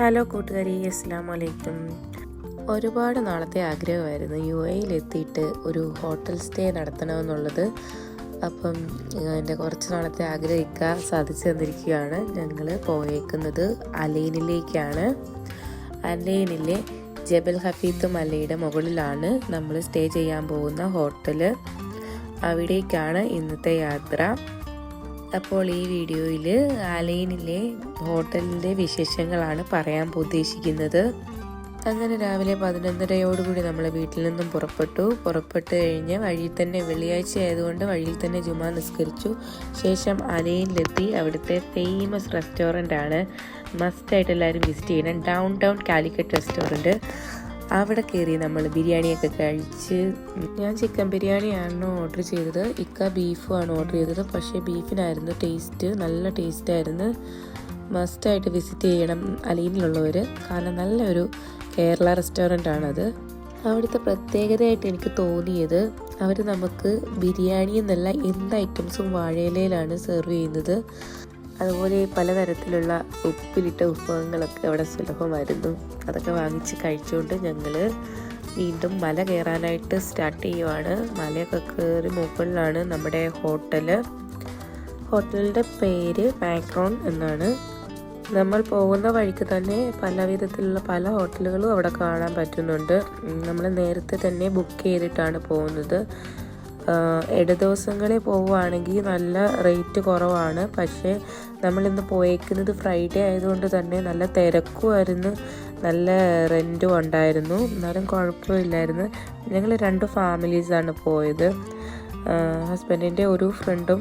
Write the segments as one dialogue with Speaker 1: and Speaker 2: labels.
Speaker 1: Hello കൂട്ടുകാരി അസ്സാം വലൈക്കും ഒരുപാട് നാളത്തെ ആഗ്രഹമായിരുന്നു യു എയിൽ എത്തിയിട്ട് ഒരു ഹോട്ടൽ സ്റ്റേ നടത്തണമെന്നുള്ളത്. അപ്പം എന്റെ കുറച്ച് നാളത്തെ ആഗ്രഹിക്കാൻ സാധിച്ചു തന്നിരിക്കുകയാണ്. ഞങ്ങൾ പോയേക്കുന്നത് അലൈനിലേക്കാണ്. അലൈനിലെ ജബൽ ഹഫീത്ത് മലയുടെ മുകളിലാണ് നമ്മൾ സ്റ്റേ ചെയ്യാൻ പോകുന്ന ഹോട്ടൽ അവിടേക്കാണ് ഇന്നത്തെ യാത്ര. അപ്പോൾ ഈ വീഡിയോയിൽ ആലയിനിലെ ഹോട്ടലിന്റെ വിശേഷങ്ങളാണ് പറയാൻ ഉദ്ദേശിക്കുന്നത്. അങ്ങനെ രാവിലെ പതിനൊന്നരയോടുകൂടി നമ്മൾ വീട്ടിൽ നിന്നും പുറപ്പെട്ടു. പുറപ്പെട്ട് കഴിഞ്ഞ് വഴിയിൽ തന്നെ വെള്ളിയാഴ്ച ആയതുകൊണ്ട് വഴിയിൽ തന്നെ ജുമാ നിസ്കരിച്ചു. ശേഷം അലയിലെത്തി അവിടുത്തെ ഫേമസ് റെസ്റ്റോറന്റ് ആണ്. മസ്റ്റായിട്ട് എല്ലാവരും വിസിറ്റ് ചെയ്യണം. ഡൗൺ ടൗൺ കാലിക്കറ്റ് റെസ്റ്റോറന്റ് അവിടെ കയറി നമ്മൾ ബിരിയാണിയൊക്കെ കഴിച്ച് ഞാൻ ചിക്കൻ ബിരിയാണിയാണ് ഓർഡർ ചെയ്തത്. ഇക്ക ബീഫുമാണ് ഓർഡർ ചെയ്തത്. പക്ഷേ ബീഫിനായിരുന്നു ടേസ്റ്റ് നല്ല ടേസ്റ്റ് ആയിരുന്നു. മസ്റ്റായിട്ട് വിസിറ്റ് ചെയ്യണം അലീനിലുള്ളവർ കാരണം നല്ലൊരു കേരള റെസ്റ്റോറന്റ് ആണത്. അവിടുത്തെ പ്രത്യേകതയായിട്ട് എനിക്ക് തോന്നിയത് അവർ നമുക്ക് ബിരിയാണി എന്നല്ല എന്ത് ഐറ്റംസും വാഴയിലയിലാണ് സെർവ് ചെയ്യുന്നത്. അതുപോലെ പലതരത്തിലുള്ള ഉപ്പിലിട്ട വിഭവങ്ങളൊക്കെ അവിടെ സുലഭമായിരുന്നു. അതൊക്കെ വാങ്ങിച്ച് കഴിച്ചുകൊണ്ട് ഞങ്ങൾ വീണ്ടും മല കയറാനായിട്ട് സ്റ്റാർട്ട് ചെയ്യുവാണ്. മലയൊക്കെ കയറി മുകളിലാണ് നമ്മുടെ ഹോട്ടൽ ഹോട്ടലിന്റെ പേര് മാക്രോൺ എന്നാണ്. നമ്മൾ പോകുന്ന വഴിക്ക് തന്നെ പല വിധത്തിലുള്ള പല ഹോട്ടലുകളും അവിടെ കാണാൻ പറ്റുന്നുണ്ട്. നമ്മൾ നേരത്തെ തന്നെ ബുക്ക് ചെയ്തിട്ടാണ് പോകുന്നത്. ഇട ദിവസങ്ങളിൽ പോവുകയാണെങ്കിൽ നല്ല റേറ്റ് കുറവാണ്. പക്ഷേ നമ്മളിന്ന് പോയേക്കുന്നത് ഫ്രൈഡേ ആയതുകൊണ്ട് തന്നെ നല്ല തിരക്കുമായിരുന്നു. നല്ല റെന്റും ഉണ്ടായിരുന്നു. എന്നാലും കുഴപ്പമില്ലായിരുന്നു. ഞങ്ങൾ രണ്ട് ഫാമിലീസാണ് പോയത്. ഹസ്ബൻഡിന്റെ ഒരു ഫ്രണ്ടും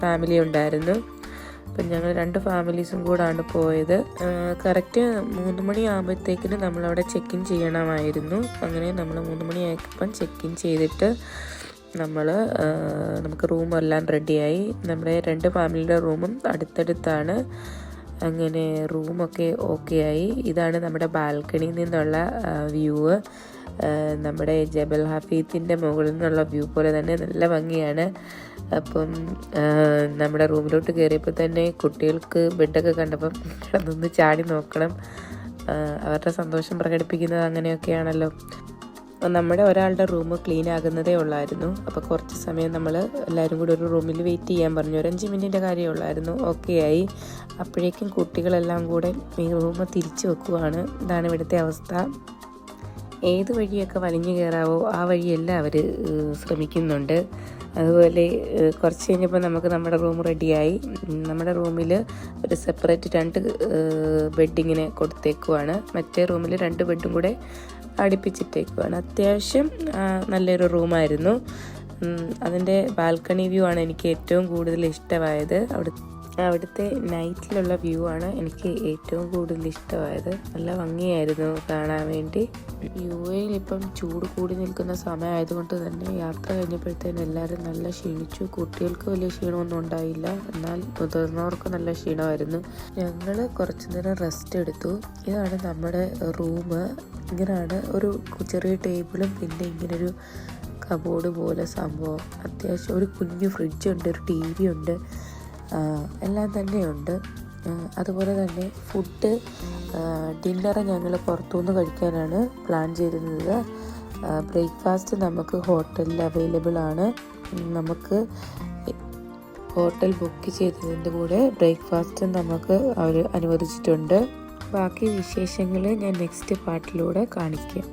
Speaker 1: ഫാമിലി ഉണ്ടായിരുന്നു. അപ്പം ഞങ്ങൾ രണ്ട് ഫാമിലീസും കൂടാണ് പോയത്. കറക്റ്റ് മൂന്ന് മണിയാകുമ്പോഴത്തേക്കിന് നമ്മളവിടെ ചെക്ക് ഇൻ ചെയ്യണമായിരുന്നു. അങ്ങനെ നമ്മൾ മൂന്ന് മണിയായപ്പം ചെക്ക് ഇൻ ചെയ്തിട്ട് നമ്മൾ നമുക്ക് റൂമെല്ലാം റെഡിയായി നമ്മുടെ രണ്ട് ഫാമിലിയുടെ റൂമും അടുത്തടുത്താണ്. അങ്ങനെ റൂമൊക്കെ ഓക്കെ ആയി ഇതാണ് നമ്മുടെ ബാൽക്കണിയിൽ നിന്നുള്ള വ്യൂ നമ്മുടെ ജബൽ ഹഫീത്തിന്റെ മുകളിൽ നിന്നുള്ള വ്യൂ പോലെ തന്നെ നല്ല ഭംഗിയാണ്. അപ്പം നമ്മുടെ റൂമിലോട്ട് കയറിയപ്പോൾ തന്നെ കുട്ടികൾക്ക് ബെഡൊക്കെ കണ്ടപ്പം കിടന്നൊന്ന് ചാടി നോക്കണം. അവരുടെ സന്തോഷം പ്രകടിപ്പിക്കുന്നത് അങ്ങനെയൊക്കെയാണല്ലോ. നമ്മുടെ ഒരാളുടെ റൂം ക്ലീൻ ആകുന്നതേ ഉള്ളായിരുന്നു. അപ്പോൾ കുറച്ച് സമയം നമ്മൾ എല്ലാവരും കൂടി ഒരു റൂമിൽ വെയിറ്റ് ചെയ്യാൻ പറഞ്ഞു. ഒരു അഞ്ച് മിനിറ്റിന്റെ കാര്യമേ ഉള്ളായിരുന്നു. ഓക്കെ ആയി. അപ്പോഴേക്കും കുട്ടികളെല്ലാം കൂടെ ഈ റൂം തിരിച്ചു വെക്കുവാണ്. ഇതാണ് ഇവിടുത്തെ അവസ്ഥ. ഏത് വഴിയൊക്കെ വലിഞ്ഞു കയറാവോ ആ വഴിയെല്ലാം അവർ ശ്രമിക്കുന്നുണ്ട്. അതുപോലെ കുറച്ച് കഴിഞ്ഞപ്പോൾ നമുക്ക് നമ്മുടെ റൂം റെഡിയായി നമ്മുടെ റൂമിൽ ഒരു സെപ്പറേറ്റ് രണ്ട് ബെഡിങ്ങിനെ കൊടുത്തേക്കുവാണ്. മറ്റേ റൂമിൽ രണ്ട് ബെഡും കൂടെ അടുപ്പിച്ചിട്ടേക്കുവാണ്. അത്യാവശ്യം നല്ലൊരു റൂമായിരുന്നു. അതിന്റെ ബാൽക്കണി വ്യൂ ആണ് എനിക്ക് ഏറ്റവും കൂടുതൽ ഇഷ്ടമായത്. അവിടെ അവിടുത്തെ നൈറ്റിലുള്ള വ്യൂ ആണ് എനിക്ക് ഏറ്റവും കൂടുതൽ ഇഷ്ടമായത്. നല്ല ഭംഗിയായിരുന്നു കാണാൻ വേണ്ടി. യു എയിൽ ഇപ്പം ചൂട് കൂടി നിൽക്കുന്ന സമയമായതുകൊണ്ട് തന്നെ യാത്ര കഴിഞ്ഞപ്പോഴത്തേനും എല്ലാവരും നല്ല ക്ഷീണിച്ചു. കുട്ടികൾക്ക് വലിയ ക്ഷീണമൊന്നും ഉണ്ടായില്ല. എന്നാൽ മുതിർന്നവർക്ക് നല്ല ക്ഷീണമായിരുന്നു. ഞങ്ങൾ കുറച്ചു നേരം റെസ്റ്റ് എടുത്തു. ഇതാണ് നമ്മുടെ റൂം ഇങ്ങനെയാണ് ഒരു ചെറിയ ടേബിളും പിന്നെ ഇങ്ങനൊരു കബോർഡ് പോലെ സംഭവം. അത്യാവശ്യം ഒരു കുഞ്ഞു ഫ്രിഡ്ജുണ്ട് ഒരു ടി വി ഉണ്ട് എല്ലാം തന്നെയുണ്ട്. അതുപോലെ തന്നെ ഫുഡ് ഡിന്നർ ഞങ്ങൾ പുറത്തുനിന്ന് കഴിക്കാനാണ് പ്ലാൻ ചെയ്തിരുന്നത്. ബ്രേക്ക്ഫാസ്റ്റ് നമുക്ക് ഹോട്ടലിൽ അവൈലബിൾ ആണ്. നമുക്ക് ഹോട്ടൽ ബുക്ക് ചെയ്തതിന്റെ കൂടെ ബ്രേക്ക്ഫാസ്റ്റും നമുക്ക് അവർ അനുവദിച്ചിട്ടുണ്ട്. ബാക്കി വിശേഷങ്ങൾ ഞാൻ നെക്സ്റ്റ് പാർട്ടിലൂടെ കാണിക്കാം.